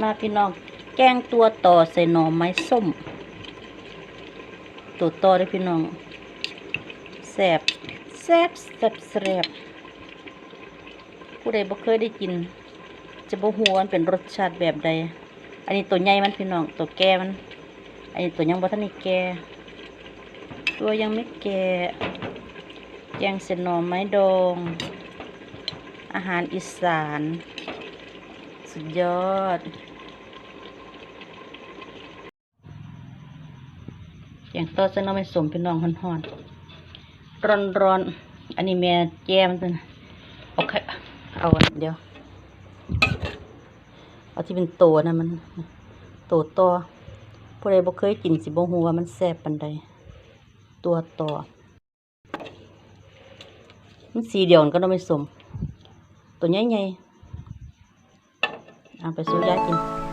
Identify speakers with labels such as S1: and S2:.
S1: มาพี่น้องแกงตัวต่อใส่หน่อไม้ส้ม ตัวต่อเลยพี่น้องแซ่บแซ่บแซ่บแซ่บผู้ใดบ่เคยได้กิน จะบ่ฮู้ว่ามันเป็นรสชาติแบบใด อันนี้ตัวใหญ่มันพี่น้องตัวแก่มัน อันนี้ตัวยังบ่ทันได้แก่ตัวยังไม่แก่แกงเส้นหน่อไม้ดอง อาหารอีสาน สุดยอดแกงต้อเส้นหน่อไม้สมพี่น้องฮอนๆร้อนๆอันนี้แม่แก้มนเป็นโอเคเอาอันเดี๋ยว เอาที่เป็นตัวนะมันตัวต่อผู้ใดบ่เคยกินสิบ่ฮู้ว่ามันแซ่บปานใดตัวต่อมันสีเดียวกันก็ต้องไม่สม ตัวใหญ่ๆ เอาไปสู้ยากิน